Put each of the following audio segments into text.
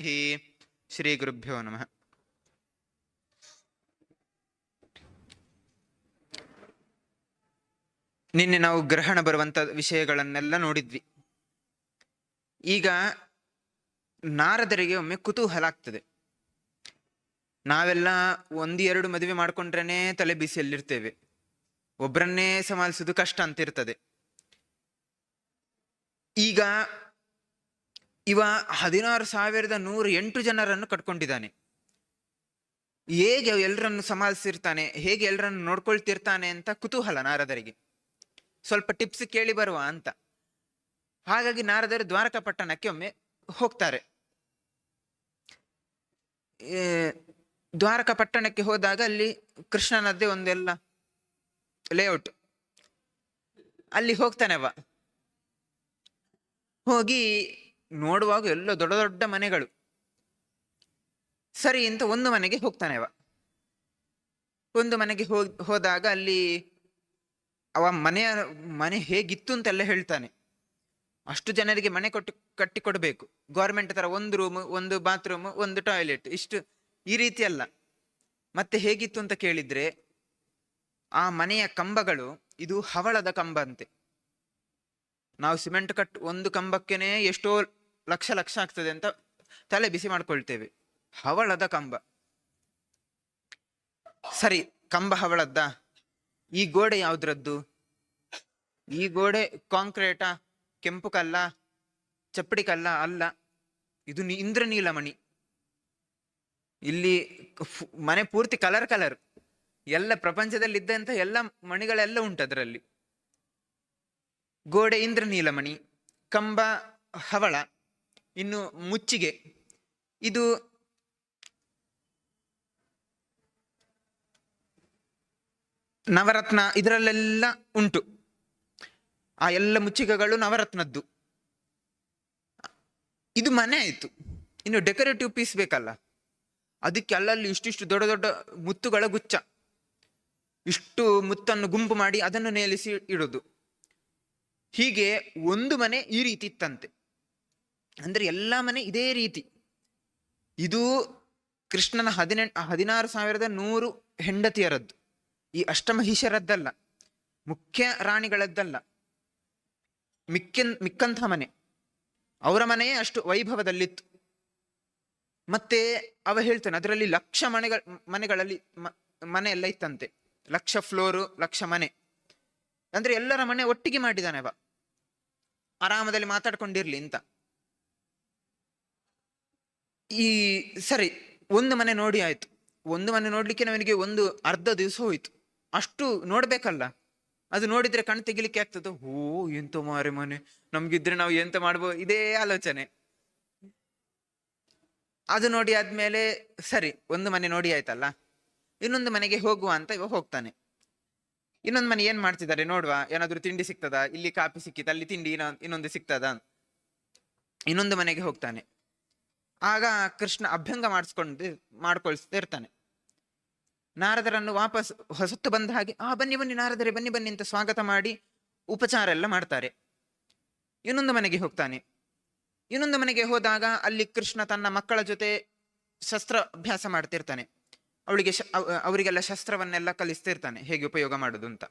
ಶ್ರೀ ಗುರುಭ್ಯೋ ನಮಃ. ನಿನ್ನೆ ನಾವು ಗ್ರಹಣ ಬರುವಂತ ವಿಷಯಗಳನ್ನೆಲ್ಲ ನೋಡಿದ್ವಿ. ಈಗ ನಾರದರಿಗೆ ಒಮ್ಮೆ ಕುತೂಹಲ ಆಗ್ತದೆ. ನಾವೆಲ್ಲ ಒಂದು ಎರಡು ಮದುವೆ ಮಾಡ್ಕೊಂಡ್ರೇನೆ ತಲೆ ಬಿಸಿಯಲ್ಲಿರ್ತೇವೆ. ಒಬ್ಬರನ್ನೇ ಸಮಾಲಿಸೋದು ಕಷ್ಟ ಅಂತ ಇರ್ತದೆ ಈಗ ಇವ ಹದಿನಾರು ಸಾವಿರದ ನೂರ ಎಂಟು ಜನರನ್ನು ಕಟ್ಕೊಂಡಿದ್ದಾನೆ. ಹೇಗೆ ಎಲ್ಲರನ್ನು ಸಮಾಲಿಸಿರ್ತಾನೆ ಹೇಗೆ ಎಲ್ಲರನ್ನು ನೋಡ್ಕೊಳ್ತಿರ್ತಾನೆ ಅಂತ ಕುತೂಹಲ ನಾರದರಿಗೆ. ಸ್ವಲ್ಪ ಟಿಪ್ಸ್ ಕೇಳಿ ಬರುವ ಅಂತ. ಹಾಗಾಗಿ ನಾರದರು ದ್ವಾರಕಾ ಪಟ್ಟಣಕ್ಕೆ ಒಮ್ಮೆ ಹೋಗ್ತಾರೆ. ದ್ವಾರಕಾ ಪಟ್ಟಣಕ್ಕೆ ಹೋದಾಗ ಅಲ್ಲಿ ಕೃಷ್ಣನದ್ದೇ ಒಂದೆಲ್ಲ ಲೇಔಟ್ ಅಲ್ಲಿ ಹೋಗ್ತಾನೆ ಅವ. ಹೋಗಿ ನೋಡುವಾಗ ಎಲ್ಲ ದೊಡ್ಡ ದೊಡ್ಡ ಮನೆಗಳು. ಸರಿ ಅಂತ ಒಂದು ಮನೆಗೆ ಹೋಗ್ತಾನೆ ಅವ. ಒಂದು ಮನೆಗೆ ಹೋದಾಗ ಅಲ್ಲಿ ಅವ ಮನೆಯ, ಮನೆ ಹೇಗಿತ್ತು ಅಂತೆಲ್ಲ ಹೇಳ್ತಾನೆ. ಅಷ್ಟು ಜನರಿಗೆ ಮನೆ ಕೊಟ್ಟು, ಕಟ್ಟಿ ಕೊಡಬೇಕು. ಗೌರ್ಮೆಂಟ್ ತರ ಒಂದು ರೂಮ್, ಒಂದು ಬಾತ್ರೂಮ್, ಒಂದು ಟಾಯ್ಲೆಟ್, ಇಷ್ಟು ಈ ರೀತಿ ಅಲ್ಲ. ಮತ್ತೆ ಹೇಗಿತ್ತು ಅಂತ ಕೇಳಿದ್ರೆ ಆ ಮನೆಯ ಕಂಬಗಳು ಇದು ಹವಳದ ಕಂಬ ಅಂತೆ. ನಾವು ಸಿಮೆಂಟ್ ಕಟ್ ಒಂದು ಕಂಬಕ್ಕೇನೆ ಎಷ್ಟೋ ಲಕ್ಷ ಲಕ್ಷ ಆಗ್ತದೆ ಅಂತ ತಲೆ ಬಿಸಿ ಮಾಡ್ಕೊಳ್ತೇವೆ. ಹವಳದ ಕಂಬ. ಸರಿ, ಕಂಬ ಹವಳದ್ದ? ಈ ಗೋಡೆ ಯಾವ್ದ್ರದ್ದು? ಈ ಗೋಡೆ ಕಾಂಕ್ರೀಟಾ, ಕೆಂಪು ಕಲ್ಲ, ಚಪ್ಪಡಿ ಕಲ್ಲ ಅಲ್ಲ. ಇದು ಇಂದ್ರ ನೀಲಮಣಿ ಇಲ್ಲಿ ಮನೆ ಪೂರ್ತಿ ಕಲರ್ ಕಲರ್. ಎಲ್ಲ ಪ್ರಪಂಚದಲ್ಲಿ ಇದ್ದಂತ ಎಲ್ಲ ಮಣಿಗಳೆಲ್ಲ ಉಂಟು ಅದರಲ್ಲಿ. ಗೋಡೆ ಇಂದ್ರ ನೀಲಮಣಿ ಕಂಬ ಹವಳ. ಇನ್ನು ಮುಚ್ಚಿಗೆ. ಇದು ನವರತ್ನ ಇದರಲ್ಲೆಲ್ಲ ಉಂಟು. ಆ ಎಲ್ಲ ಮುಚ್ಚಿಗೆಗಳು ನವರತ್ನದ್ದು. ಇದು ಮನೆ ಆಯಿತು. ಇನ್ನು ಡೆಕೋರೇಟಿವ್ ಪೀಸ್ ಬೇಕಲ್ಲ. ಅದಕ್ಕೆ ಅಲ್ಲಲ್ಲಿ ಇಷ್ಟಿಷ್ಟು ದೊಡ್ಡ ದೊಡ್ಡ ಮುತ್ತುಗಳ ಗುಚ್ಚ ಇಷ್ಟು ಮುತ್ತನ್ನು ಗುಂಪು ಮಾಡಿ ಅದನ್ನು ನೇಲಿಸಿ ಇಡೋದು. ಹೀಗೆ ಒಂದು ಮನೆ ಈ ರೀತಿ ಇತ್ತಂತೆ. ಅಂದ್ರೆ ಎಲ್ಲ ಮನೆ ಇದೇ ರೀತಿ. ಇದು ಕೃಷ್ಣನ ಹದಿನೆಂಟು ಹದಿನಾರು ಸಾವಿರದ ನೂರು ಹೆಂಡತಿಯರದ್ದು. ಈ ಅಷ್ಟಮಹಿಷರದ್ದಲ್ಲ, ಮುಖ್ಯ ರಾಣಿಗಳದ್ದಲ್ಲ. ಮಿಕ್ಕನ್, ಮಿಕ್ಕಂಥ ಮನೆ. ಅವರ ಮನೆಯೇ ಅಷ್ಟು ವೈಭವದಲ್ಲಿತ್ತು. ಮತ್ತೆ ಅವ ಹೇಳ್ತಾನೆ, ಅದರಲ್ಲಿ ಲಕ್ಷ ಮನೆಗಳ, ಮನೆಗಳಲ್ಲಿ ಮನೆ ಎಲ್ಲ ಇತ್ತಂತೆ. ಲಕ್ಷ ಫ್ಲೋರು, ಲಕ್ಷ ಮನೆ. ಅಂದ್ರೆ ಎಲ್ಲರ ಮನೆ ಒಟ್ಟಿಗೆ ಮಾಡಿದಾನೆ ಅವ. ಆರಾಮದಲ್ಲಿ ಮಾತಾಡ್ಕೊಂಡಿರ್ಲಿ ಅಂತ. ಈ, ಸರಿ, ಒಂದು ಮನೆ ನೋಡಿ ಆಯ್ತು. ಒಂದು ಮನೆ ನೋಡ್ಲಿಕ್ಕೆ ನಮಗೆ ಒಂದು ಅರ್ಧ ದಿವಸ ಹೋಯ್ತು. ಅಷ್ಟು ನೋಡ್ಬೇಕಲ್ಲ. ಅದು ನೋಡಿದ್ರೆ ಕಣ್ ತೆಗಿಲಿಕ್ಕೆ ಆಗ್ತದ? ಓ ಎಂತ ಮಾರೆ ಮನೆ. ನಮ್ಗಿದ್ರೆ ನಾವು ಎಂತ ಮಾಡ್ಬೋ? ಇದೇ ಆಲೋಚನೆ. ಅದು ನೋಡಿ ಆದ್ಮೇಲೆ, ಸರಿ, ಒಂದು ಮನೆ ನೋಡಿ ಆಯ್ತಲ್ಲ. ಇನ್ನೊಂದು ಮನೆಗೆ ಹೋಗುವ ಅಂತ ಇವಾಗ ಹೋಗ್ತಾನೆ. ಇನ್ನೊಂದು ಮನೆ ಏನ್ ಮಾಡ್ತಿದ್ದಾರೆ ನೋಡುವ? ಏನಾದ್ರು ತಿಂಡಿ ಸಿಗ್ತದಾ? ಇಲ್ಲಿ ಕಾಪಿ ಸಿಕ್ಕಿತ, ಅಲ್ಲಿ ತಿಂಡಿ ಇನ್ನೊಂದು ಸಿಗ್ತದ? ಇನ್ನೊಂದು ಮನೆಗೆ ಹೋಗ್ತಾನೆ. ಆಗ ಕೃಷ್ಣ ಅಭ್ಯಂಗ ಮಾಡಿಸ್ಕೊಂಡು ಮಾಡ್ಕೊಳ್ಸ್ತಾ ಇರ್ತಾನೆ ನಾರದರನ್ನು ವಾಪಸ್ ಹೊಸತ್ತು ಬಂದ ಹಾಗೆ, ಆ, ಬನ್ನಿ ಬನ್ನಿ ನಾರದರೆ, ಬನ್ನಿ ಬನ್ನಿ ಅಂತ ಸ್ವಾಗತ ಮಾಡಿ ಉಪಚಾರ ಎಲ್ಲ ಮಾಡ್ತಾರೆ. ಇನ್ನೊಂದು ಮನೆಗೆ ಹೋಗ್ತಾನೆ. ಇನ್ನೊಂದು ಮನೆಗೆ ಹೋದಾಗ ಅಲ್ಲಿ ಕೃಷ್ಣ ತನ್ನ ಮಕ್ಕಳ ಜೊತೆ ಶಸ್ತ್ರ ಅಭ್ಯಾಸ ಮಾಡ್ತಿರ್ತಾನೆ. ಅವಳಿಗೆ ಅವರಿಗೆಲ್ಲ ಶಸ್ತ್ರವನ್ನೆಲ್ಲ ಕಲಿಸ್ತಿರ್ತಾನೆ, ಹೇಗೆ ಉಪಯೋಗ ಮಾಡೋದು ಅಂತ.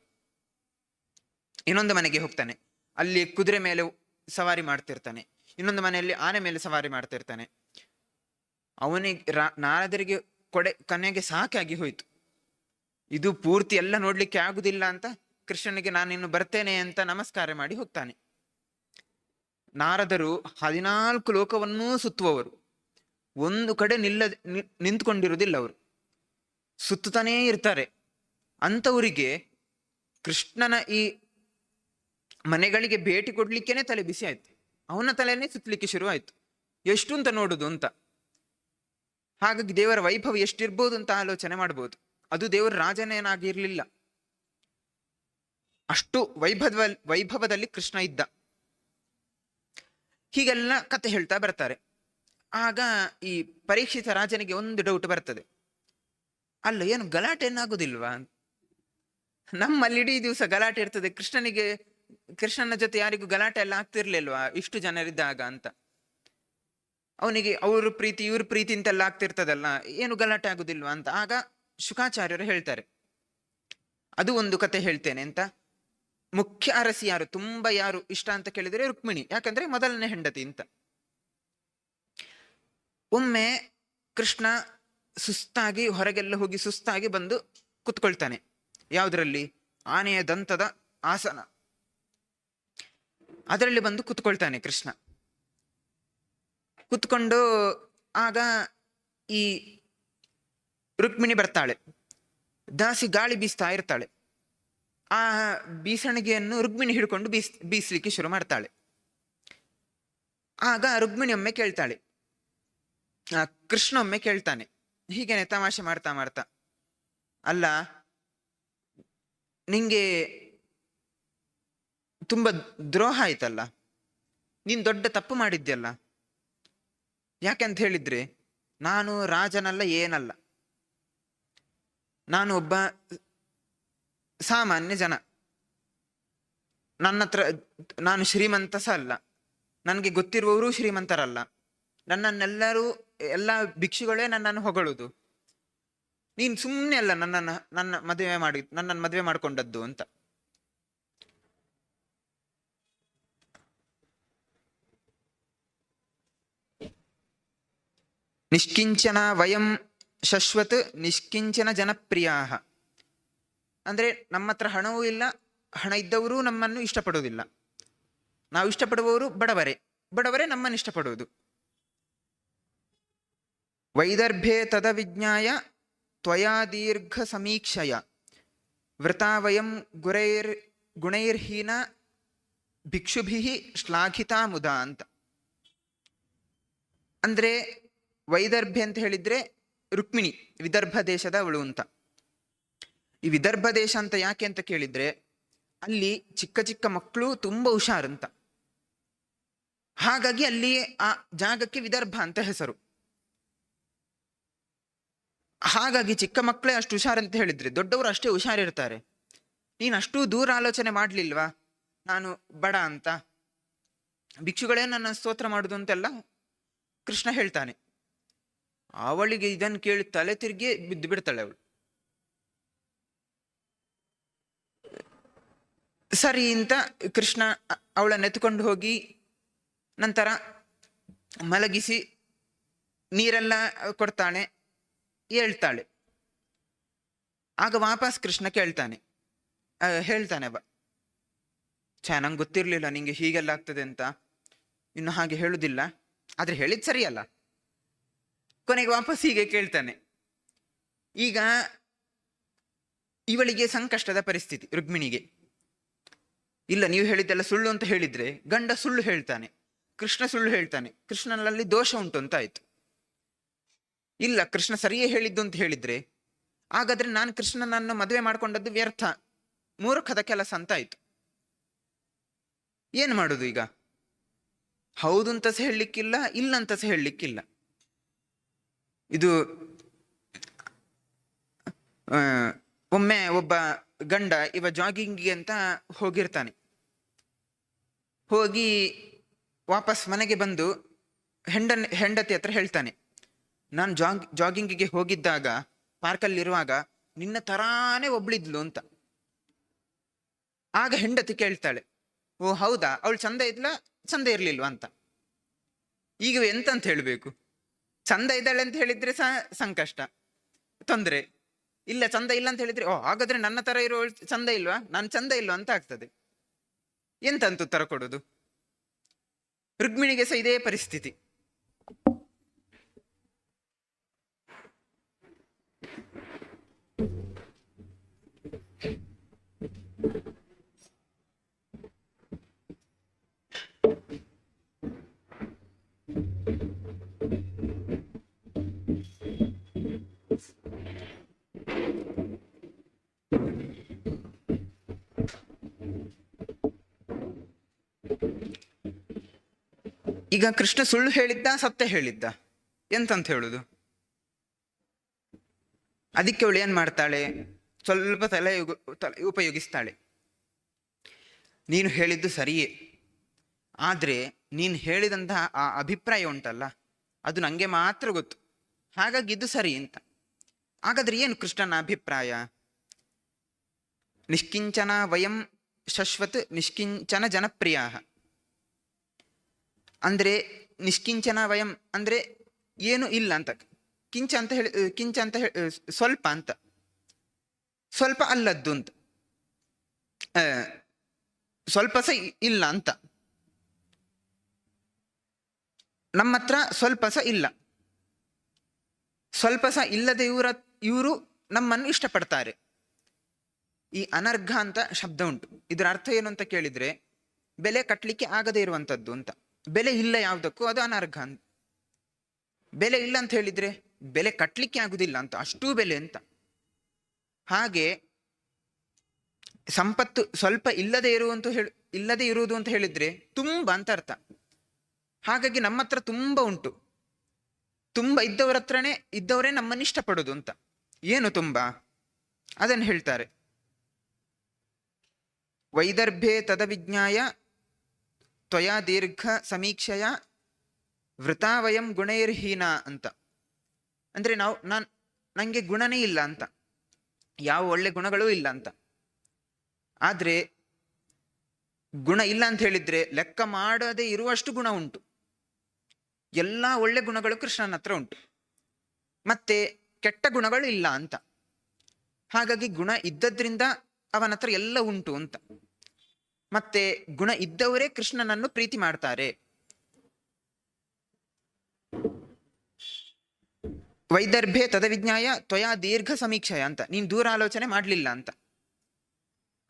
ಇನ್ನೊಂದು ಮನೆಗೆ ಹೋಗ್ತಾನೆ. ಅಲ್ಲಿ ಕುದುರೆ ಮೇಲೆ ಸವಾರಿ ಮಾಡ್ತಿರ್ತಾನೆ. ಇನ್ನೊಂದು ಮನೆಯಲ್ಲಿ ಆನೆ ಮೇಲೆ ಸವಾರಿ ಮಾಡ್ತಿರ್ತಾನೆ. ಅವನಿಗೆ ನಾರದರಿಗೆ ಕೊಡೆ ಕನೆಗೆ ಸಾಕಾಗಿ ಹೋಯಿತು. ಇದು ಪೂರ್ತಿ ಎಲ್ಲ ನೋಡ್ಲಿಕ್ಕೆ ಆಗುದಿಲ್ಲ ಅಂತ ಕೃಷ್ಣನಿಗೆ ನಾನಿನ್ನು ಬರ್ತೇನೆ ಅಂತ ನಮಸ್ಕಾರ ಮಾಡಿ ಹೋಗ್ತಾನೆ. ನಾರದರು ಹದಿನಾಲ್ಕು ಲೋಕವನ್ನೂ ಸುತ್ತುವವರು. ಒಂದು ಕಡೆ ನಿಲ್ಲ ನಿಂತ್ಕೊಂಡಿರುವುದಿಲ್ಲ ಅವರು. ಸುತ್ತುತ್ತಾನೇ ಇರ್ತಾರೆ. ಅಂಥವರಿಗೆ ಕೃಷ್ಣನ ಈ ಮನೆಗಳಿಗೆ ಭೇಟಿ ಕೊಡ್ಲಿಕ್ಕೇನೆ ತಲೆ ಬಿಸಿ ಆಯ್ತು. ಅವನ ತಲೆನೇ ಸುತ್ತಲಿಕ್ಕೆ ಶುರುವಾಯಿತು. ಎಷ್ಟು ಅಂತ ನೋಡುದು ಅಂತ. ಹಾಗಾಗಿ ದೇವರ ವೈಭವ ಎಷ್ಟಿರ್ಬೋದು ಅಂತ ಆಲೋಚನೆ ಮಾಡ್ಬೋದು. ಅದು ದೇವರ ರಾಜನೇನಾಗಿರ್ಲಿಲ್ಲ. ಅಷ್ಟು ವೈಭವ, ವೈಭವದಲ್ಲಿ ಕೃಷ್ಣ ಇದ್ದ. ಹೀಗೆಲ್ಲ ಕತೆ ಹೇಳ್ತಾ ಬರ್ತಾರೆ. ಆಗ ಈ ಪರೀಕ್ಷಿತ ರಾಜನಿಗೆ ಒಂದು ಡೌಟ್ ಬರ್ತದೆ. ಅಲ್ಲ, ಏನು ಗಲಾಟೆ ಏನಾಗುದಿಲ್ವಾ? ನಮ್ಮಲ್ಲಿ ಇಡೀ ದಿವಸ ಗಲಾಟೆ ಇರ್ತದೆ. ಕೃಷ್ಣನಿಗೆ, ಕೃಷ್ಣನ ಜೊತೆ ಯಾರಿಗೂ ಗಲಾಟೆ ಎಲ್ಲ ಆಗ್ತಿರ್ಲಿಲ್ವಾ? ಇಷ್ಟು ಜನರಿದ್ದಾಗ ಅಂತ. ಅವನಿಗೆ ಅವ್ರ ಪ್ರೀತಿ, ಇವ್ರ ಪ್ರೀತಿ ಅಂತೆಲ್ಲ ಆಗ್ತಿರ್ತದಲ್ಲ, ಏನು ಗಲಾಟೆ ಆಗುದಿಲ್ವಾ ಅಂತ ಆಗ ಶುಕಾಚಾರ್ಯರು ಹೇಳ್ತಾರೆ. ಅದು ಒಂದು ಕತೆ ಹೇಳ್ತೇನೆ ಅಂತ ಮುಖ್ಯ ಅರಸಿ ಯಾರು, ತುಂಬಾ ಯಾರು ಇಷ್ಟ ಅಂತ ಕೇಳಿದ್ರೆ ರುಕ್ಮಿಣಿ, ಯಾಕಂದ್ರೆ ಮೊದಲನೇ ಹೆಂಡತಿ ಅಂತ. ಒಮ್ಮೆ ಕೃಷ್ಣ ಸುಸ್ತಾಗಿ, ಹೊರಗೆಲ್ಲ ಹೋಗಿ ಸುಸ್ತಾಗಿ ಬಂದು ಕುತ್ಕೊಳ್ತಾನೆ. ಯಾವುದರಲ್ಲಿ? ಆನೆಯ ದಂತದ ಆಸನ. ಅದರಲ್ಲಿ ಬಂದು ಕುತ್ಕೊಳ್ತಾನೆ ಕೃಷ್ಣ. ಕುತ್ಕೊಂಡು ಆಗ ಈ ರುಕ್ಮಿಣಿ ಬರ್ತಾಳೆ. ದಾಸಿ ಗಾಳಿ ಬೀಸ್ತಾ ಇರ್ತಾಳೆ. ಆ ಬೀಸಣಿಗೆಯನ್ನು ರುಕ್ಮಿಣಿ ಹಿಡ್ಕೊಂಡು ಬೀಸ್, ಬೀಸಲಿಕ್ಕೆ ಶುರು ಮಾಡ್ತಾಳೆ. ಆಗ ರುಕ್ಮಿಣಿ ಒಮ್ಮೆ ಕೇಳ್ತಾಳೆ. ಕೃಷ್ಣ ಒಮ್ಮೆ ಕೇಳ್ತಾನೆ. ಹೀಗೇನೆ ತಮಾಷೆ ಮಾಡ್ತಾ ಮಾಡ್ತಾ. ಅಲ್ಲ, ನಿಂಗೆ ತುಂಬಾ ದ್ರೋಹ ಆಯ್ತಲ್ಲ. ನೀನ್ ದೊಡ್ಡ ತಪ್ಪು ಮಾಡಿದ್ಯಲ್ಲ. ಯಾಕೆಂತ ಹೇಳಿದ್ರೆ ನಾನು ರಾಜನಲ್ಲ, ಏನಲ್ಲ. ನಾನು ಒಬ್ಬ ಸಾಮಾನ್ಯ ಜನ. ನನ್ನ ಹತ್ರ ನಾನು ಶ್ರೀಮಂತ ಸಹ ಅಲ್ಲ. ನನಗೆ ಗೊತ್ತಿರುವವರು ಶ್ರೀಮಂತರಲ್ಲ. ನನ್ನನ್ನೆಲ್ಲರೂ ಎಲ್ಲ ಭಿಕ್ಷುಗಳೇ ನನ್ನನ್ನು ಹೊಗಳುದು. ನೀನು ಸುಮ್ಮನೆ ಅಲ್ಲ ನನ್ನನ್ನು, ನನ್ನ ಮದುವೆ ಮಾಡಿ, ನನ್ನನ್ನು ಮದುವೆ ಮಾಡಿಕೊಂಡದ್ದು ಅಂತ. ನಿಷ್ಕಿಂಚನ ವಯಂ ಶಶ್ವತ್ ನಿಷ್ಕಿಂಚನ ಜನಪ್ರಿಯ ಅಂದ್ರೆ ನಮ್ಮ ಹತ್ರ ಹಣವೂ ಇಲ್ಲ, ಹಣ ಇದ್ದವರು ನಮ್ಮನ್ನು ಇಷ್ಟಪಡುವುದಿಲ್ಲ. ನಾವು ಇಷ್ಟಪಡುವವರು ಬಡವರೇ ಬಡವರೇ ನಮ್ಮನ್ನು ಇಷ್ಟಪಡುವುದು. ವೈದರ್ಭೆ ತದವಿಜ್ಞಾಯ ತ್ವಯಾ ದೀರ್ಘ ಸಮೀಕ್ಷಯ. ವೃತಾವಯಂ ಗುರೈರ್, ಗುಣೈರ್ಹೀನ ಭಿಕ್ಷುಭಿ ಶ್ಲಾಘಿತಾ ಮುದ ಅಂತ. ಅಂದ್ರೆ ವೈದರ್ಭೆ ಅಂತ ಹೇಳಿದ್ರೆ ರುಕ್ಮಿಣಿ, ವಿದರ್ಭ ದೇಶದ ಅವಳು ಅಂತ. ಈ ವಿದರ್ಭ ದೇಶ ಅಂತ ಯಾಕೆ ಅಂತ ಕೇಳಿದ್ರೆ ಅಲ್ಲಿ ಚಿಕ್ಕ ಚಿಕ್ಕ ಮಕ್ಕಳು ತುಂಬಾ ಹುಷಾರಂತ. ಹಾಗಾಗಿ ಅಲ್ಲಿ ಆ ಜಾಗಕ್ಕೆ ವಿದರ್ಭ ಅಂತ ಹೆಸರು. ಹಾಗಾಗಿ ಚಿಕ್ಕ ಮಕ್ಕಳೇ ಅಷ್ಟು ಹುಷಾರಂತ ಹೇಳಿದ್ರೆ ದೊಡ್ಡವರು ಅಷ್ಟೇ ಹುಷಾರಿರ್ತಾರೆ ನೀನು ಅಷ್ಟು ದೂರ ಆಲೋಚನೆ ಮಾಡ್ಲಿಲ್ವಾ? ನಾನು ಬಡ ಅಂತ. ಭಿಕ್ಷುಗಳೇ ನನ್ನ ಸ್ತೋತ್ರ ಮಾಡುದು ಅಂತೆಲ್ಲ ಕೃಷ್ಣ ಹೇಳ್ತಾನೆ. ಅವಳಿಗೆ ಇದನ್ ಕೇಳಿ ತಲೆ ತಿರುಗಿ ಬಿದ್ದು ಬಿಡ್ತಾಳೆ ಅವಳು. ಸರಿ ಅಂತ ಕೃಷ್ಣ ಅವಳನ್ನ ಎತ್ಕೊಂಡು ಹೋಗಿ ನಂತರ ಮಲಗಿಸಿ ನೀರೆಲ್ಲ ಕೊಡ್ತಾಳೆ ಹೇಳ್ತಾಳೆ. ಆಗ ವಾಪಸ್ ಕೃಷ್ಣ ಕೇಳ್ತಾನೆ. ಹೇಳ್ತಾನೆ ಬಾ ಚಾ ನಂಗೆ ಗೊತ್ತಿರ್ಲಿಲ್ಲ ನಿಂಗೆ ಹೀಗೆಲ್ಲ ಆಗ್ತದೆ ಅಂತ. ಇನ್ನು ಹಾಗೆ ಹೇಳುದಿಲ್ಲ. ಆದ್ರೆ ಹೇಳಿದ್ ಸರಿಯಲ್ಲ. ಕೊನೆಗೆ ವಾಪಸ್ ಹೀಗೆ ಕೇಳ್ತಾನೆ. ಈಗ ಇವಳಿಗೆ ಸಂಕಷ್ಟದ ಪರಿಸ್ಥಿತಿ ರುಕ್ಮಿಣಿಗೆ. ಇಲ್ಲ, ನೀವು ಹೇಳಿದ್ದೆಲ್ಲ ಸುಳ್ಳು ಅಂತ ಹೇಳಿದ್ರೆ ಗಂಡ ಸುಳ್ಳು ಹೇಳ್ತಾನೆ, ಕೃಷ್ಣ ಸುಳ್ಳು ಹೇಳ್ತಾನೆ, ಕೃಷ್ಣನಲ್ಲಿ ದೋಷ ಉಂಟು ಅಂತ ಆಯ್ತು. ಇಲ್ಲ, ಕೃಷ್ಣ ಸರಿಯೇ ಹೇಳಿದ್ದು ಅಂತ ಹೇಳಿದ್ರೆ, ಹಾಗಾದ್ರೆ ನಾನು ಕೃಷ್ಣನನ್ನು ಮದುವೆ ಮಾಡ್ಕೊಂಡದ್ದು ವ್ಯರ್ಥ, ಮೂರ್ಖದ ಕೆಲಸ ಅಂತ ಆಯ್ತು. ಏನ್ ಮಾಡುದು ಈಗ? ಹೌದು ಅಂತ ಹೇಳಲಿಕ್ಕಿಲ್ಲ, ಇಲ್ಲ ಅಂತ ಹೇಳಲಿಕ್ಕಿಲ್ಲ. ಇದು ಒಮ್ಮೆ ಒಬ್ಬ ಗಂಡ ಇವ ಜಾಗಿಂಗ್ಗೆ ಅಂತ ಹೋಗಿರ್ತಾನೆ. ಹೋಗಿ ವಾಪಸ್ ಮನೆಗೆ ಬಂದು ಹೆಂಡನ್, ಹೆಂಡತಿ ಹತ್ರ ಹೇಳ್ತಾನೆ, ನಾನು ಜಾಗ್, ಜಾಗಿಂಗಿಗೆ ಹೋಗಿದ್ದಾಗ, ಪಾರ್ಕಲ್ಲಿರುವಾಗ ನಿನ್ನ ತರಾನೇ ಒಬ್ಳಿದ್ಲು ಅಂತ. ಆಗ ಹೆಂಡತಿ ಕೇಳ್ತಾಳೆ, ಓ, ಹೌದಾ? ಅವಳು ಚಂದ ಇದ್ಲ? ಚಂದ ಇರ್ಲಿಲ್ವಾ? ಅಂತ. ಈಗ ಎಂತ ಅಂತ ಹೇಳ್ಬೇಕು? ಚಂದ ಇದ್ದಾಳೆ ಅಂತ ಹೇಳಿದ್ರೆ ಸಹ ಸಂಕಷ್ಟ, ತೊಂದ್ರೆ. ಇಲ್ಲ, ಚಂದ ಇಲ್ಲ ಅಂತ ಹೇಳಿದ್ರೆ, ಓ, ಹಾಗಾದ್ರೆ ನನ್ನ ತರ ಇರೋ ಚಂದ ಇಲ್ವಾ? ನಾನು ಚಂದ ಇಲ್ವಾ ಅಂತ ಆಗ್ತದೆ. ಎಂತಂತ ಉತ್ತರ ಕೊಡೋದು? ರುಕ್ಮಿಣಿಗೆ ಸಹ ಇದೇ ಪರಿಸ್ಥಿತಿ. ಈಗ ಕೃಷ್ಣ ಸುಳ್ಳು ಹೇಳಿದ್ದ, ಸತ್ಯ ಹೇಳಿದ್ದ. ಎಂತಂತ ಹೇಳುದು? ಅದಕ್ಕೆ ಅವಳು ಏನ್ ಮಾಡ್ತಾಳೆ? ಸ್ವಲ್ಪ ತಲೆ ಯುಗ- ತಲೆ ಉಪಯೋಗಿಸ್ತಾಳೆ. ನೀನು ಹೇಳಿದ್ದು ಸರಿಯೇ. ಆದ್ರೆ ನೀನು ಹೇಳಿದಂತಹ ಆ ಅಭಿಪ್ರಾಯ ಉಂಟಲ್ಲ, ಅದು ನಂಗೆ ಮಾತ್ರ ಗೊತ್ತು. ಹಾಗಾಗಿ ಇದು ಸರಿ ಅಂತ. ಹಾಗಾದ್ರೆ ಏನು ಕೃಷ್ಣನ ಅಭಿಪ್ರಾಯ? ನಿಷ್ಕಿಂಚನ ವಯಂ ಶಶ್ವತ್ ನಿಷ್ಕಿಂಚನ ಜನಪ್ರಿಯ ಅಂದ್ರೆ ನಿಷ್ಕಿಂಚನ ವಯಂ ಅಂದ್ರೆ ಏನು ಇಲ್ಲ ಅಂತ. ಕಿಂಚ ಅಂತ ಹೇಳಿ ಕಿಂಚ ಅಂತ ಹೇಳಿ ಸ್ವಲ್ಪ ಅಂತ. ಸ್ವಲ್ಪ ಅಲ್ಲದ್ದು ಅಂತ. ಸ್ವಲ್ಪ ಸಹ ಇಲ್ಲ ಅಂತ. ನಮ್ಮ ಹತ್ರ ಸ್ವಲ್ಪ ಸಹ ಇಲ್ಲ. ಸ್ವಲ್ಪ ಸಹ ಇಲ್ಲದೆ ಇವರ, ಇವರು ನಮ್ಮನ್ನು ಇಷ್ಟಪಡ್ತಾರೆ. ಈ ಅನರ್ಘ ಅಂತ ಶಬ್ದ ಉಂಟು. ಇದರ ಅರ್ಥ ಏನು ಅಂತ ಕೇಳಿದ್ರೆ, ಬೆಲೆ ಕಟ್ಟಲಿಕ್ಕೆ ಆಗದೇ ಇರುವಂಥದ್ದು ಅಂತ. ಬೆಲೆ ಇಲ್ಲ ಯಾವುದಕ್ಕೂ, ಅದು ಅನರ್ಘ ಅಂತ. ಬೆಲೆ ಇಲ್ಲ ಅಂತ ಹೇಳಿದ್ರೆ ಬೆಲೆ ಕಟ್ಟಲಿಕ್ಕೆ ಆಗುದಿಲ್ಲ ಅಂತ, ಅಷ್ಟೂ ಬೆಲೆ ಅಂತ. ಹಾಗೆ ಸಂಪತ್ತು ಸ್ವಲ್ಪ ಇಲ್ಲದೆ ಇರುವಂತ ಹೇಳಿ, ಇಲ್ಲದೆ ಇರುವುದು ಅಂತ ಹೇಳಿದ್ರೆ ತುಂಬಾ ಅಂತ ಅರ್ಥ. ಹಾಗಾಗಿ ನಮ್ಮ ಹತ್ರ ತುಂಬಾ ಉಂಟು. ತುಂಬಾ ಇದ್ದವರ ಹತ್ರನೇ, ಇದ್ದವರೇ ನಮ್ಮನ್ನು ಇಷ್ಟಪಡೋದು ಅಂತ. ಏನು ತುಂಬಾ? ಅದನ್ನು ಹೇಳ್ತಾರೆ. ವೈದರ್ಭೆ ತದವಿಜ್ಞಾಯ ತ್ವಯಾ ದೀರ್ಘ ಸಮೀಕ್ಷೆಯ ವೃತಾವಯಂ ಗುಣೈರ್ಹೀನ ಅಂತ. ಅಂದರೆ ನಾವು ನಾನು ನನಗೆ ಗುಣನೇ ಇಲ್ಲ ಅಂತ. ಯಾವ ಒಳ್ಳೆ ಗುಣಗಳೂ ಇಲ್ಲ ಅಂತ. ಆದ್ರೆ ಗುಣ ಇಲ್ಲ ಅಂತ ಹೇಳಿದ್ರೆ ಲೆಕ್ಕ ಮಾಡದೆ ಇರುವಷ್ಟು ಗುಣ ಉಂಟು. ಎಲ್ಲ ಒಳ್ಳೆ ಗುಣಗಳು ಕೃಷ್ಣನ ಹತ್ರ ಉಂಟು. ಮತ್ತೆ ಕೆಟ್ಟ ಗುಣಗಳು ಇಲ್ಲ ಅಂತ. ಹಾಗಾಗಿ ಗುಣ ಇದ್ದದ್ರಿಂದ ಅವನ ಹತ್ರ ಎಲ್ಲ ಉಂಟು ಅಂತ. ಮತ್ತೆ ಗುಣ ಇದ್ದವರೇ ಕೃಷ್ಣನನ್ನು ಪ್ರೀತಿ ಮಾಡ್ತಾರೆ. ವೈದರ್ಭೆ ತದವಿಜ್ಞಾಯ ತ್ವಯಾ ದೀರ್ಘ ಸಮೀಕ್ಷೆಯ ಅಂತ. ನೀನು ದೂರ ಆಲೋಚನೆ ಮಾಡಲಿಲ್ಲ ಅಂತ.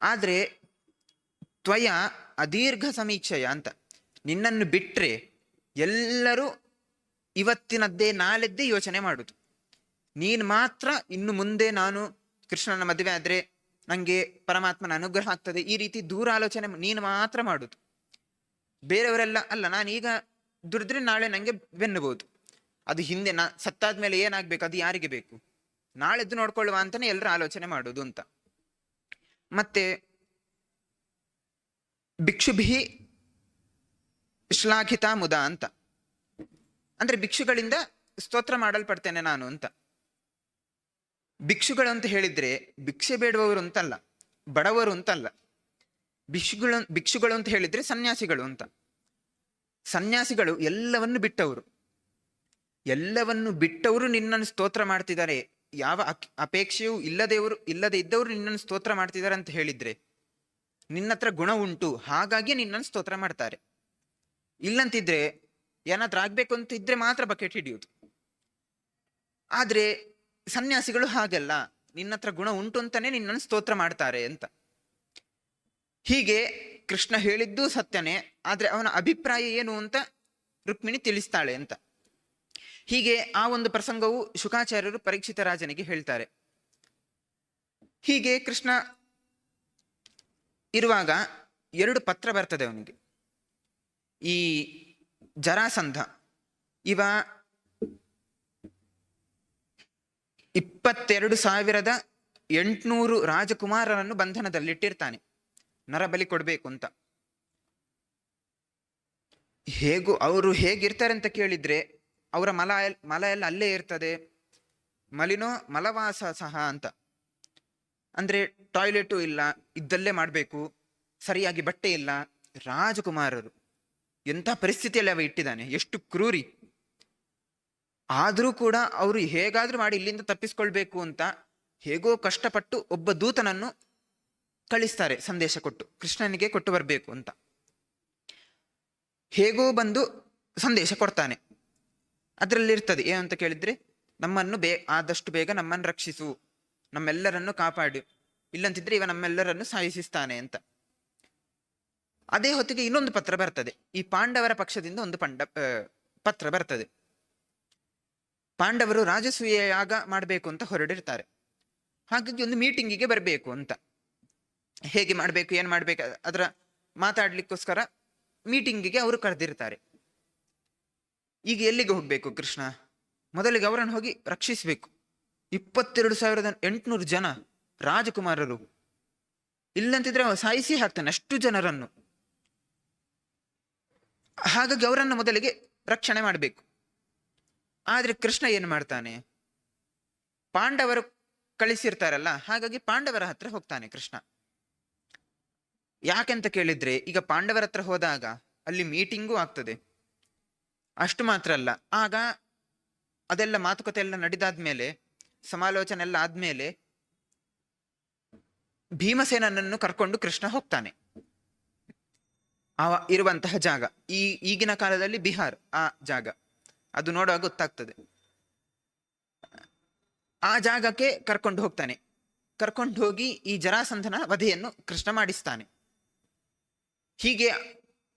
ಆದ್ರೆ ತ್ವಯ ಅದೀರ್ಘ ಸಮೀಕ್ಷೆಯ ಅಂತ. ನಿನ್ನನ್ನು ಬಿಟ್ರೆ ಎಲ್ಲರೂ ಇವತ್ತಿನದ್ದೇ ನಾಳೆದ್ದೇ ಯೋಚನೆ ಮಾಡುದು. ನೀನು ಮಾತ್ರ ಇನ್ನು ಮುಂದೆ ನಾನು ಕೃಷ್ಣನ ಮದುವೆ ಆದ್ರೆ ನಂಗೆ ಪರಮಾತ್ಮನ ಅನುಗ್ರಹ ಆಗ್ತದೆ. ಈ ರೀತಿ ದೂರ ಆಲೋಚನೆ ನೀನು ಮಾತ್ರ ಮಾಡುದು. ಬೇರೆಯವರೆಲ್ಲ ಅಲ್ಲ ನಾನು ಈಗ ದುಡಿದ್ರೆ ನಾಳೆ ನನಗೆ ಬೆನ್ನಬಹುದು ಅದು ಹಿಂದೆ ನಾ ಸತ್ತಾದ್ಮೇಲೆ ಏನಾಗ್ಬೇಕು? ಅದು ಯಾರಿಗೆ ಬೇಕು? ನಾಳೆದ್ದು ನೋಡ್ಕೊಳ್ಳುವ ಅಂತಾನೆ ಎಲ್ಲರ ಆಲೋಚನೆ ಮಾಡೋದು ಅಂತ. ಮತ್ತೆ ಭಿಕ್ಷುಭಿ ಶ್ಲಾಘಿತ ಮುದ ಅಂತ. ಅಂದ್ರೆ ಭಿಕ್ಷುಗಳಿಂದ ಸ್ತೋತ್ರ ಮಾಡಲ್ಪಡ್ತೇನೆ ನಾನು ಅಂತ. ಭಿಕ್ಷುಗಳು ಅಂತ ಹೇಳಿದ್ರೆ ಭಿಕ್ಷೆ ಬೇಡುವವರು ಅಂತಲ್ಲ, ಬಡವರು ಅಂತಲ್ಲ. ಭಿಕ್ಷುಗಳು ಭಿಕ್ಷುಗಳು ಅಂತ ಹೇಳಿದ್ರೆ ಸನ್ಯಾಸಿಗಳು ಅಂತ. ಸನ್ಯಾಸಿಗಳು ಎಲ್ಲವನ್ನು ಬಿಟ್ಟವರು. ಎಲ್ಲವನ್ನು ಬಿಟ್ಟವರು ನಿನ್ನನ್ನು ಸ್ತೋತ್ರ ಮಾಡ್ತಿದ್ದಾರೆ. ಯಾವ ಅಪೇಕ್ಷೆಯೂ ಇಲ್ಲದೆವರು ಇಲ್ಲದೆ ಇದ್ದವರು ನಿನ್ನನ್ನು ಸ್ತೋತ್ರ ಮಾಡ್ತಿದ್ದಾರೆ ಅಂತ ಹೇಳಿದ್ರೆ ನಿನ್ನ ಹತ್ರ ಗುಣ ಉಂಟು ಹಾಗಾಗಿ ನಿನ್ನನ್ನು ಸ್ತೋತ್ರ ಮಾಡ್ತಾರೆ. ಇಲ್ಲಂತಿದ್ರೆ ಏನಾದ್ರೂ ಆಗ್ಬೇಕು ಅಂತ ಇದ್ರೆ ಮಾತ್ರ ಬಕೆಟ್ ಹಿಡಿಯುವುದು. ಆದ್ರೆ ಸನ್ಯಾಸಿಗಳು ಹಾಗಲ್ಲ ನಿನ್ನ ಹತ್ರ ಗುಣ ಉಂಟು ಅಂತಾನೆ ನಿನ್ನನ್ನು ಸ್ತೋತ್ರ ಮಾಡ್ತಾರೆ ಅಂತ. ಹೀಗೆ ಕೃಷ್ಣ ಹೇಳಿದ್ದು ಸತ್ಯನೇ, ಆದರೆ ಅವನ ಅಭಿಪ್ರಾಯ ಏನು ಅಂತ ರುಕ್ಮಿಣಿ ತಿಳಿಸ್ತಾಳೆ ಅಂತ. ಹೀಗೆ ಆ ಒಂದು ಪ್ರಸಂಗವು ಶುಕಾಚಾರ್ಯರು ಪರೀಕ್ಷಿತ ರಾಜನಿಗೆ ಹೇಳ್ತಾರೆ. ಹೀಗೆ ಕೃಷ್ಣ ಇರುವಾಗ ಎರಡು ಪತ್ರ ಬರ್ತದೆ ಅವನಿಗೆ. ಈ ಜರಾಸಂಧ, ಇವ ಇಪ್ಪತ್ತೆರಡು ಸಾವಿರದ ಎಂಟುನೂರು ರಾಜಕುಮಾರರನ್ನು ಬಂಧನದಲ್ಲಿಟ್ಟಿರ್ತಾನೆ. ನರಬಲಿ ಕೊಡಬೇಕು ಅಂತ. ಹೇಗೂ ಅವರು ಹೇಗಿರ್ತಾರೆ ಅಂತ ಕೇಳಿದ್ರೆ, ಅವರ ಮಲ ಮಲ ಎಲ್ಲ ಅಲ್ಲೇ ಇರ್ತದೆ. ಮಲಿನೋ ಮಲವಾಸ ಸಹ ಅಂತ. ಅಂದ್ರೆ ಟಾಯ್ಲೆಟು ಇಲ್ಲ, ಇದ್ದಲ್ಲೇ ಮಾಡಬೇಕು, ಸರಿಯಾಗಿ ಬಟ್ಟೆ ಇಲ್ಲ, ರಾಜಕುಮಾರರು. ಎಂಥ ಪರಿಸ್ಥಿತಿಯಲ್ಲಿ ಅವ ಇಟ್ಟಿದ್ದಾನೆ? ಎಷ್ಟು ಕ್ರೂರಿ. ಆದರೂ ಕೂಡ ಅವರು ಹೇಗಾದರೂ ಮಾಡಿ ಇಲ್ಲಿಂದ ತಪ್ಪಿಸ್ಕೊಳ್ಬೇಕು ಅಂತ ಹೇಗೋ ಕಷ್ಟಪಟ್ಟು ಒಬ್ಬ ದೂತನನ್ನು ಕಳಿಸ್ತಾರೆ ಸಂದೇಶ ಕೊಟ್ಟು, ಕೃಷ್ಣನಿಗೆ ಕೊಟ್ಟು ಬರಬೇಕು ಅಂತ. ಹೇಗೋ ಬಂದು ಸಂದೇಶ ಕೊಡ್ತಾನೆ. ಅದರಲ್ಲಿರ್ತದೆ. ಏನು ಅಂತ ಕೇಳಿದ್ರೆ, ನಮ್ಮನ್ನು ಬೇ, ಆದಷ್ಟು ಬೇಗ ನಮ್ಮನ್ನು ರಕ್ಷಿಸು, ನಮ್ಮೆಲ್ಲರನ್ನು ಕಾಪಾಡು, ಇಲ್ಲಂತಿದ್ರೆ ಇವ ನಮ್ಮೆಲ್ಲರನ್ನು ಸಾಯಿಸಿಸ್ತಾನೆ ಅಂತ. ಅದೇ ಹೊತ್ತಿಗೆ ಇನ್ನೊಂದು ಪತ್ರ ಬರ್ತದೆ. ಈ ಪಾಂಡವರ ಪಕ್ಷದಿಂದ ಒಂದು ಪಂಡ ಪತ್ರ ಬರ್ತದೆ. ಪಾಂಡವರು ರಾಜಸೂಯ ಯಾಗ ಮಾಡಬೇಕು ಅಂತ ಹೊರಡಿರ್ತಾರೆ. ಹಾಗಾಗಿ ಒಂದು ಮೀಟಿಂಗಿಗೆ ಬರಬೇಕು ಅಂತ. ಹೇಗೆ ಮಾಡಬೇಕು, ಏನು ಮಾಡಬೇಕು, ಅದರ ಮಾತಾಡಲಿಕ್ಕೋಸ್ಕರ ಮೀಟಿಂಗಿಗೆ ಅವರು ಕರೆದಿರ್ತಾರೆ. ಈಗ ಎಲ್ಲಿಗೆ ಹೋಗಬೇಕು ಕೃಷ್ಣ? ಮೊದಲಿಗೆ ಅವರನ್ನು ಹೋಗಿ ರಕ್ಷಿಸಬೇಕು. ಇಪ್ಪತ್ತೆರಡು ಸಾವಿರದ ಎಂಟುನೂರು ಜನ ರಾಜಕುಮಾರರು. ಇಲ್ಲಂತಿದ್ರೆ ಸಾಯಿಸಿ ಹಾಕ್ತಾನೆ ಅಷ್ಟು ಜನರನ್ನು. ಹಾಗಾಗಿ ಅವರನ್ನು ಮೊದಲಿಗೆ ರಕ್ಷಣೆ ಮಾಡಬೇಕು. ಆದ್ರೆ ಕೃಷ್ಣ ಏನು ಮಾಡ್ತಾನೆ? ಪಾಂಡವರು ಕಳಿಸಿರ್ತಾರಲ್ಲ, ಹಾಗಾಗಿ ಪಾಂಡವರ ಹತ್ರ ಹೋಗ್ತಾನೆ ಕೃಷ್ಣ. ಯಾಕೆಂತ ಕೇಳಿದ್ರೆ, ಈಗ ಪಾಂಡವರ ಹತ್ರ ಹೋದಾಗ ಅಲ್ಲಿ ಮೀಟಿಂಗೂ ಆಗ್ತದೆ. ಅಷ್ಟು ಮಾತ್ರ ಅಲ್ಲ. ಆಗ ಅದೆಲ್ಲ ಮಾತುಕತೆ ಎಲ್ಲ ನಡೆದಾದ್ಮೇಲೆ, ಸಮಾಲೋಚನೆ ಎಲ್ಲ ಆದ್ಮೇಲೆ ಭೀಮಸೇನನನ್ನು ಕರ್ಕೊಂಡು ಕೃಷ್ಣ ಹೋಗ್ತಾನೆ. ಆ ಇರುವಂತಹ ಜಾಗ. ಈ ಈಗಿನ ಕಾಲದಲ್ಲಿ ಬಿಹಾರ್, ಆ ಜಾಗ. ಅದು ನೋಡುವಾಗ ಗೊತ್ತಾಗ್ತದೆ. ಆ ಜಾಗಕ್ಕೆ ಕರ್ಕೊಂಡು ಹೋಗ್ತಾನೆ. ಕರ್ಕೊಂಡು ಹೋಗಿ ಈ ಜರಾಸಂಧನ ವಧೆಯನ್ನು ಕೃಷ್ಣ ಮಾಡಿಸ್ತಾನೆ. ಹೀಗೆ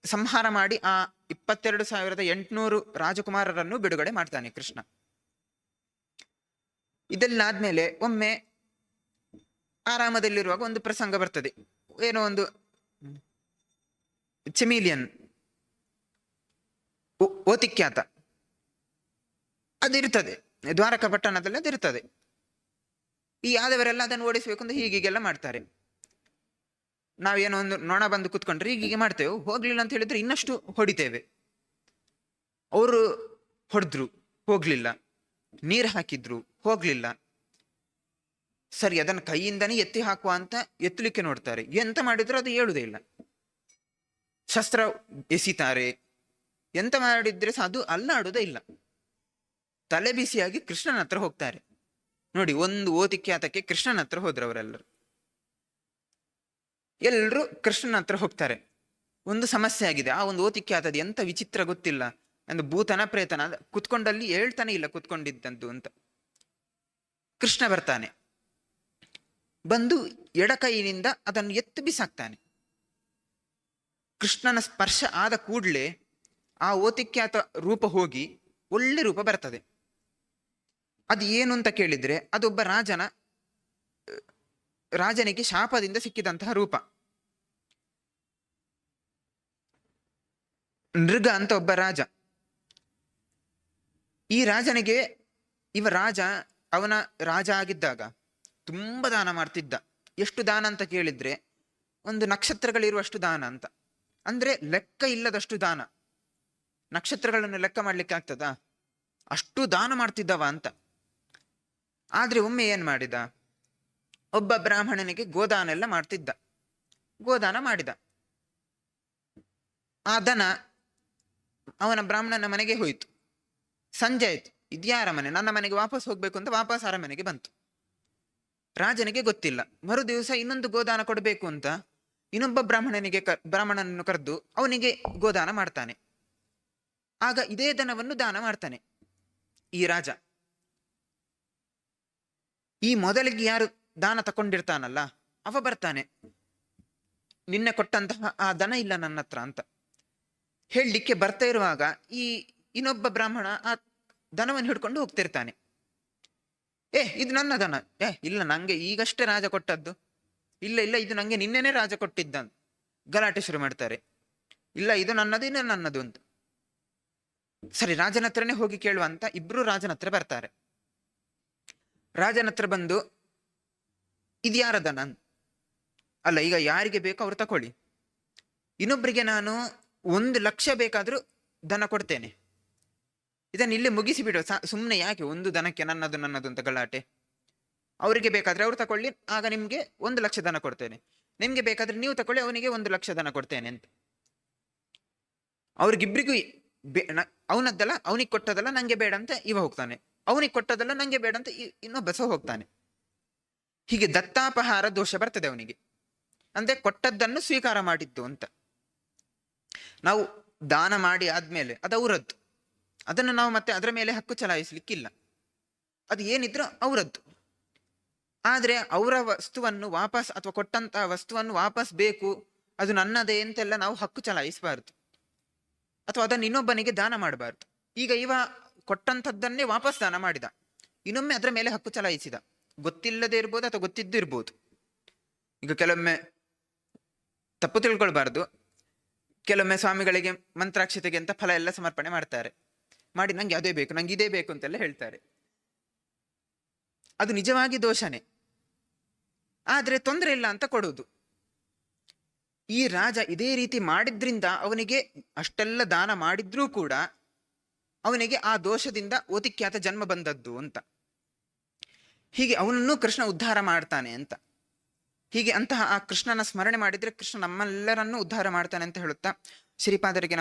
ಸಂಹಾರ ಮಾಡಿ ಆ ಇಪ್ಪತ್ತೆರಡು ಸಾವಿರದ ಎಂಟುನೂರು ರಾಜಕುಮಾರರನ್ನು ಬಿಡುಗಡೆ ಮಾಡ್ತಾನೆ ಕೃಷ್ಣ. ಇದೆಲ್ಲಾದ್ಮೇಲೆ ಒಮ್ಮೆ ಆರಾಮದಲ್ಲಿರುವಾಗ ಒಂದು ಪ್ರಸಂಗ ಬರ್ತದೆ. ಏನೋ ಒಂದು ಚೆಮಿಲಿಯನ್ ಓತಿಖ್ಯಾತ. ಅದಿರ್ತದೆ ದ್ವಾರಕ ಪಟ್ಟಣದಲ್ಲಿ ಅದಿರ್ತದೆ ಈ ಆದವರೆಲ್ಲ ಅದನ್ನು ಓಡಿಸ್ಬೇಕು ಅಂತ ಹೀಗೀಗೆಲ್ಲ ಮಾಡ್ತಾರೆ. ನಾವೇನೋ ಒಂದು ನೊಣ ಬಂದು ಕುತ್ಕೊಂಡ್ರೆ ಹೀಗೆ ಮಾಡ್ತೇವೆ. ಹೋಗ್ಲಿಲ್ಲ ಅಂತ ಹೇಳಿದ್ರೆ ಇನ್ನಷ್ಟು ಹೊಡಿತೇವೆ. ಅವರು ಹೊಡೆದ್ರು, ಹೋಗ್ಲಿಲ್ಲ. ನೀರು ಹಾಕಿದ್ರು, ಹೋಗ್ಲಿಲ್ಲ. ಸರಿ, ಅದನ್ನು ಕೈಯಿಂದನೇ ಎತ್ತಿ ಹಾಕುವ ಅಂತ ಎತ್ತಲಿಕ್ಕೆ ನೋಡ್ತಾರೆ. ಎಂತ ಮಾಡಿದ್ರು ಅದು ಹೇಳುದೇ ಇಲ್ಲ. ಶಸ್ತ್ರ ಎಸಿತಾರೆ. ಎಂತ ಮಾಡಿದ್ರೆ ಸಹ ಅದು ಅಲ್ಲಾಡುವುದೇ ಇಲ್ಲ. ತಲೆ ಬಿಸಿಯಾಗಿ ಕೃಷ್ಣನ ಹತ್ರ ಹೋಗ್ತಾರೆ. ನೋಡಿ, ಒಂದು ಓತಿಖ್ಯಾತಕ್ಕೆ ಕೃಷ್ಣನ ಹತ್ರ ಹೋದ್ರು ಅವರೆಲ್ಲರು ಎಲ್ಲರೂ ಕೃಷ್ಣನ ಹತ್ರ ಹೋಗ್ತಾರೆ. ಒಂದು ಸಮಸ್ಯೆ ಆಗಿದೆ. ಆ ಒಂದು ಓತಿಖ್ಯಾತದ ಎಂತ ವಿಚಿತ್ರ ಗೊತ್ತಿಲ್ಲ. ಅಂದ್ರೆ ಭೂತನ, ಪ್ರೇತನ ಕುತ್ಕೊಂಡಲ್ಲಿ ಹೇಳ್ತಾನೆ ಇಲ್ಲ ಕುತ್ಕೊಂಡಿದ್ದಂತು ಅಂತ. ಕೃಷ್ಣ ಬರ್ತಾನೆ. ಬಂದು ಎಡಕೈನಿಂದ ಅದನ್ನು ಎತ್ತು ಬಿಸಾಕ್ತಾನೆ. ಕೃಷ್ಣನ ಸ್ಪರ್ಶ ಆದ ಕೂಡಲೇ ಆ ಓತಿಖ್ಯಾತ ರೂಪ ಹೋಗಿ ಒಳ್ಳೆ ರೂಪ ಬರ್ತದೆ. ಅದು ಏನು ಅಂತ ಕೇಳಿದ್ರೆ ಅದೊಬ್ಬ ರಾಜನ, ರಾಜನಿಗೆ ಶಾಪದಿಂದ ಸಿಕ್ಕಿದಂತಹ ರೂಪ. ನೃಗ ಅಂತ ಒಬ್ಬ ರಾಜ. ಈ ರಾಜನಿಗೆ ಇವ ರಾಜ, ಅವನ ರಾಜ ಆಗಿದ್ದಾಗ ತುಂಬ ದಾನ ಮಾಡ್ತಿದ್ದ. ಎಷ್ಟು ದಾನ ಅಂತ ಕೇಳಿದ್ರೆ ಒಂದು ನಕ್ಷತ್ರಗಳಿರುವಷ್ಟು ದಾನ ಅಂತ. ಅಂದ್ರೆ ಲೆಕ್ಕ ಇಲ್ಲದಷ್ಟು ದಾನ. ನಕ್ಷತ್ರಗಳನ್ನು ಲೆಕ್ಕ ಮಾಡ್ಲಿಕ್ಕೆ ಆಗ್ತದಾ ಅಷ್ಟು ದಾನ ಮಾಡ್ತಿದ್ದವ ಅಂತ. ಆದ್ರೆ ಒಮ್ಮೆ ಏನ್ ಮಾಡಿದ? ಒಬ್ಬ ಬ್ರಾಹ್ಮಣನಿಗೆ ಗೋದಾನ ಎಲ್ಲ ಮಾಡ್ತಿದ್ದ. ಗೋದಾನ ಮಾಡಿದ. ಆ ದನ ಅವನ ಬ್ರಾಹ್ಮಣನ ಮನೆಗೆ ಹೋಯಿತು. ಸಂಜೆ ಆಯ್ತು. ಇದ್ಯಾರ ಮನೆ? ನನ್ನ ಮನೆಗೆ ವಾಪಸ್ ಹೋಗ್ಬೇಕು ಅಂತ ವಾಪಸ್ ಅರಮನೆಗೆ ಬಂತು. ರಾಜನಿಗೆ ಗೊತ್ತಿಲ್ಲ. ಮರು ದಿವಸ ಇನ್ನೊಂದು ಗೋದಾನ ಕೊಡಬೇಕು ಅಂತ ಇನ್ನೊಬ್ಬ ಬ್ರಾಹ್ಮಣನಿಗೆ ಕ, ಬ್ರಾಹ್ಮಣನನ್ನು ಕರೆದು ಅವನಿಗೆ ಗೋದಾನ ಮಾಡ್ತಾನೆ. ಆಗ ಇದೇ ದನವನ್ನು ದಾನ ಮಾಡ್ತಾನೆ. ಈ ರಾಜ. ಈ ಮೊದಲಿಗೆ ಯಾರು ದಾನ ತಕೊಂಡಿರ್ತಾನಲ್ಲ, ಅವ ಬರ್ತಾನೆ. ನಿನ್ನೆ ಕೊಟ್ಟಂತಹ ಆ ದನ ಇಲ್ಲ ನನ್ನ ಹತ್ರ ಅಂತ. ಹೇಳಲಿಕ್ಕೆ ಬರ್ತಾ ಇರುವಾಗ ಈ ಇನ್ನೊಬ್ಬ ಬ್ರಾಹ್ಮಣ ಆ ದನವನ್ನು ಹಿಡ್ಕೊಂಡು ಹೋಗ್ತಿರ್ತಾನೆ. ಏ, ಇದು ನನ್ನ ದನ. ಏ, ಇಲ್ಲ, ನಂಗೆ ಈಗಷ್ಟೇ ರಾಜ ಕೊಟ್ಟದ್ದು. ಇಲ್ಲ ಇಲ್ಲ, ಇದು ನಂಗೆ ನಿನ್ನೆನೆ ರಾಜ ಕೊಟ್ಟಿದ್ದ ಗಲಾಟೆ ಶುರು ಮಾಡ್ತಾರೆ. ಇಲ್ಲ, ಇದು ನನ್ನದು, ಇನ್ನ ನನ್ನದು ಅಂತ. ಸರಿ, ರಾಜನ ಹತ್ರನೇ ಹೋಗಿ ಕೇಳುವಂತ ಇಬ್ರು ರಾಜನ ಹತ್ರ ಬರ್ತಾರೆ. ರಾಜನ ಹತ್ರ ಬಂದು, ಇದು ಯಾರ ದನ ಅಲ್ಲ, ಈಗ ಯಾರಿಗೆ ಬೇಕೋ ಅವ್ರು ತಕೊಳ್ಳಿ. ಇನ್ನೊಬ್ಬರಿಗೆ ನಾನು ಒಂದು ಲಕ್ಷ ಬೇಕಾದರೂ ದನ ಕೊಡ್ತೇನೆ. ಇದನ್ನು ಇಲ್ಲೇ ಮುಗಿಸಿ ಬಿಡುವ ಸುಮ್ಮನೆ ಯಾಕೆ ಒಂದು ದನಕ್ಕೆ ನನ್ನದು ನನ್ನದು ಅಂತ ಗಲಾಟೆ? ಅವರಿಗೆ ಬೇಕಾದರೆ ಅವ್ರು ತಕೊಳ್ಳಿ. ಆಗ ನಿಮಗೆ ಒಂದು ಲಕ್ಷ ದನ ಕೊಡ್ತೇನೆ. ನಿಮಗೆ ಬೇಕಾದರೆ ನೀವು ತಕೊಳ್ಳಿ, ಅವನಿಗೆ ಒಂದು ಲಕ್ಷ ದನ ಕೊಡ್ತೇನೆ ಅಂತ. ಅವ್ರಿಗಿಬ್ರಿಗೂ ಬೇ ಅವನದ್ದಲ್ಲ, ಅವನಿಗೆ ಕೊಟ್ಟದಲ್ಲ ನನಗೆ ಬೇಡ ಅಂತ ಇವ ಹೋಗ್ತಾನೆ. ಅವನಿಗೆ ಕೊಟ್ಟದಲ್ಲ ನಂಗೆ ಬೇಡ ಅಂತ ಇನ್ನೊಬ್ಬ ಸಹ ಹೋಗ್ತಾನೆ. ಹೀಗೆ ದತ್ತಾಪಹಾರ ದೋಷ ಬರ್ತದೆ ಅವನಿಗೆ. ಅಂದ್ರೆ ಕೊಟ್ಟದ್ದನ್ನು ಸ್ವೀಕಾರ ಮಾಡಿದ್ದು ಅಂತ. ನಾವು ದಾನ ಮಾಡಿ ಆದ್ಮೇಲೆ ಅದು ಅವರದ್ದು. ಅದನ್ನು ನಾವು ಮತ್ತೆ ಅದರ ಮೇಲೆ ಹಕ್ಕು ಚಲಾಯಿಸ್ಲಿಕ್ಕಿಲ್ಲ. ಅದು ಏನಿದ್ರೂ ಅವರದ್ದು. ಆದರೆ ಅವರ ವಸ್ತುವನ್ನು ವಾಪಸ್ ಅಥವಾ ಕೊಟ್ಟಂತಹ ವಸ್ತುವನ್ನು ವಾಪಸ್ ಬೇಕು, ಅದು ನನ್ನದೇ ಅಂತೆಲ್ಲ ನಾವು ಹಕ್ಕು ಚಲಾಯಿಸಬಾರ್ದು. ಅಥವಾ ಅದನ್ನು ಇನ್ನೊಬ್ಬನಿಗೆ ದಾನ ಮಾಡಬಾರ್ದು. ಈಗ ಇವ ಕೊಟ್ಟಂಥದ್ದನ್ನೇ ವಾಪಸ್ ದಾನ ಮಾಡಿದ. ಇನ್ನೊಮ್ಮೆ ಅದರ ಮೇಲೆ ಹಕ್ಕು ಚಲಾಯಿಸಿದ. ಗೊತ್ತಿಲ್ಲದೆ ಇರ್ಬೋದು ಅಥವಾ ಗೊತ್ತಿದ್ದು ಇರ್ಬೋದು. ಈಗ ಕೆಲವೊಮ್ಮೆ ತಪ್ಪು ತಿಳ್ಕೊಳ್ಬಾರ್ದು. ಕೆಲವೊಮ್ಮೆ ಸ್ವಾಮಿಗಳಿಗೆ ಮಂತ್ರಾಕ್ಷತೆಗೆ ಅಂತ ಫಲ ಎಲ್ಲ ಸಮರ್ಪಣೆ ಮಾಡ್ತಾರೆ. ಮಾಡಿ ನಂಗೆ ಅದೇ ಬೇಕು, ನಂಗೆ ಇದೇ ಬೇಕು ಅಂತೆಲ್ಲ ಹೇಳ್ತಾರೆ. ಅದು ನಿಜವಾಗಿ ದೋಷನೇ. ಆದರೆ ತೊಂದರೆ ಇಲ್ಲ ಅಂತ ಕೊಡುವುದು. ಈ ರಾಜ ಇದೇ ರೀತಿ ಮಾಡಿದ್ರಿಂದ ಅವನಿಗೆ ಅಷ್ಟೆಲ್ಲ ದಾನ ಮಾಡಿದ್ರೂ ಕೂಡ ಅವನಿಗೆ ಆ ದೋಷದಿಂದ ಓತಿಖ್ಯಾತ ಜನ್ಮ ಬಂದದ್ದು ಅಂತ. ಹೀಗೆ ಅವನನ್ನು ಕೃಷ್ಣ ಉದ್ಧಾರ ಮಾಡ್ತಾನೆ ಅಂತ. ಹೀಗೆ ಅಂತಹ ಆ ಕೃಷ್ಣನ ಸ್ಮರಣೆ ಮಾಡಿದ್ರೆ ಕೃಷ್ಣ ನಮ್ಮೆಲ್ಲರನ್ನೂ ಉದ್ಧಾರ ಮಾಡ್ತಾನೆ ಅಂತ ಹೇಳುತ್ತಾ ಶ್ರೀಪಾದರಿಗೆ